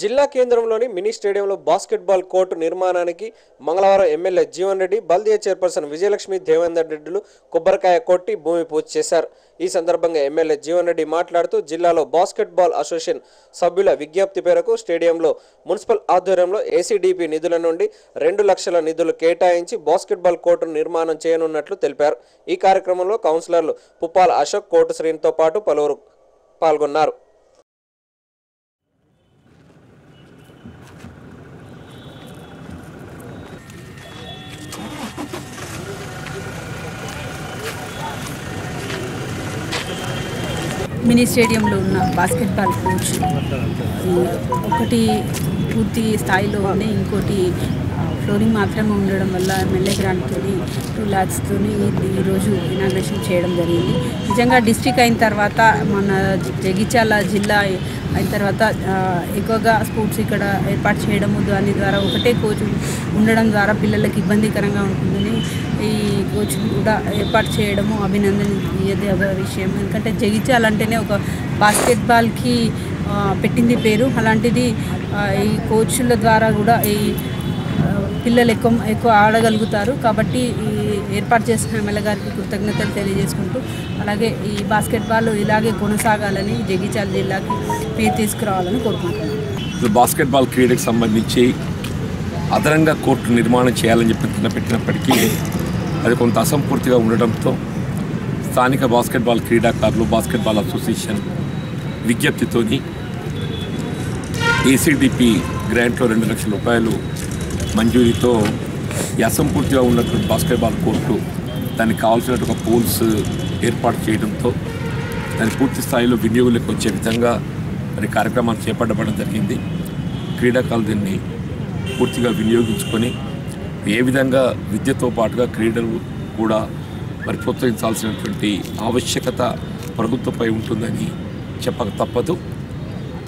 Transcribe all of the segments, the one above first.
జిల్లా కేంద్రంలోని మినీ స్టేడియంలో బాస్కెట్బాల్ కోర్టు నిర్మాణానికి మంగళవారం ఎమ్మెల్యే జీవన్ రెడ్డి బల్దియా చైర్పర్సన్ విజయలక్ష్మి దేవేందర్ రెడ్డిలు కొబ్బరికాయ కొట్టి భూమి పూజ చేశారు. ఈ సందర్భంగా ఎమ్మెల్యే జీవన్ రెడ్డి మాట్లాడుతూ జిల్లాలో బాస్కెట్బాల్ అసోసియేషన్ సభ్యుల విజ్ఞప్తి మేరకు స్టేడియంలో మున్సిపల్ ఆధ్వర్యంలో ఏసీడీపీ నిధుల నుండి రెండు లక్షల నిధులు కేటాయించి బాస్కెట్బాల్ కోర్టును నిర్మాణం చేయనున్నట్లు తెలిపారు. ఈ కార్యక్రమంలో కౌన్సిలర్లు పుప్పాల అశోక్ కోర్టు శ్రీనితో పాటు పలువురు పాల్గొన్నారు. మినీ స్టేడియంలో ఉన్న బాస్కెట్బాల్ కోచ్. ఒకటి పూర్తి స్థాయిలో ఉంది ఇంకోటి ఫ్లోరింగ్ మాత్రమే ఉండడం వల్ల ఎమ్మెల్యే గ్రాంట్తో టూ ల్యాక్స్తో ఈరోజు ఇనాగ్రేషన్ చేయడం జరిగింది. నిజంగా డిస్టిక్ అయిన తర్వాత మన జగిత్యాల జిల్లా అయిన తర్వాత ఎక్కువగా స్పోర్ట్స్ ఇక్కడ ఏర్పాటు చేయడము దాని ద్వారా ఒకటే కోచ్ ఉండడం ద్వారా పిల్లలకి ఇబ్బందికరంగా ఉంటుందని ఈ కోచ్ కూడా ఏర్పాటు చేయడము అభినందనీయదే ఒక విషయం. ఎందుకంటే జగిత్యాల అంటేనే ఒక బాస్కెట్బాల్కి పెట్టింది పేరు. అలాంటిది ఈ కోచ్ల ద్వారా కూడా ఈ పిల్లలు ఎక్కువ ఎక్కువ ఆడగలుగుతారు. కాబట్టి ఈ ఏర్పాటు చేసిన ఎమ్మెల్యే గారికి కృతజ్ఞతలు తెలియజేసుకుంటూ అలాగే ఈ బాస్కెట్బాల్ ఇలాగే కొనసాగాలని జగిత్యాల జిల్లాకి పేరు తీసుకురావాలని కోరుకుంటున్నాను. ఇప్పుడు బాస్కెట్బాల్ క్రీడకు సంబంధించి అదనంగా కోర్టు నిర్మాణం చేయాలని చెప్పి కింద పెట్టినప్పటికీ అది కొంత అసంపూర్తిగా ఉండడంతో స్థానిక బాస్కెట్బాల్ క్రీడాకారులు బాస్కెట్బాల్ అసోసియేషన్ విజ్ఞప్తితోని ఏసీడిపి గ్రాంట్లో రెండు లక్షల రూపాయలు మంజూరీతో ఈ అసంపూర్తిగా ఉన్నటువంటి బాస్కెట్బాల్ కోర్టు దానికి కావాల్సినటువంటి ఒక పోల్స్ ఏర్పాటు చేయడంతో దాని పూర్తి స్థాయిలో వినియోగంలోకి వచ్చే విధంగా మరి కార్యక్రమాలు చేపట్టబడడం జరిగింది. క్రీడాకారులు దీన్ని పూర్తిగా వినియోగించుకొని ఏ విధంగా విద్యతో పాటుగా క్రీడలు కూడా మరి ప్రోత్సహించాల్సినటువంటి ఆవశ్యకత ప్రభుత్వంపై ఉంటుందని చెప్పక తప్పదు.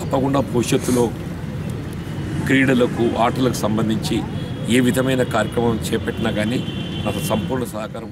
తప్పకుండా భవిష్యత్తులో క్రీడలకు ఆటలకు సంబంధించి ఏ విధమైన కార్యక్రమం చేపట్టినా కానీ నాకు సంపూర్ణ సహకారం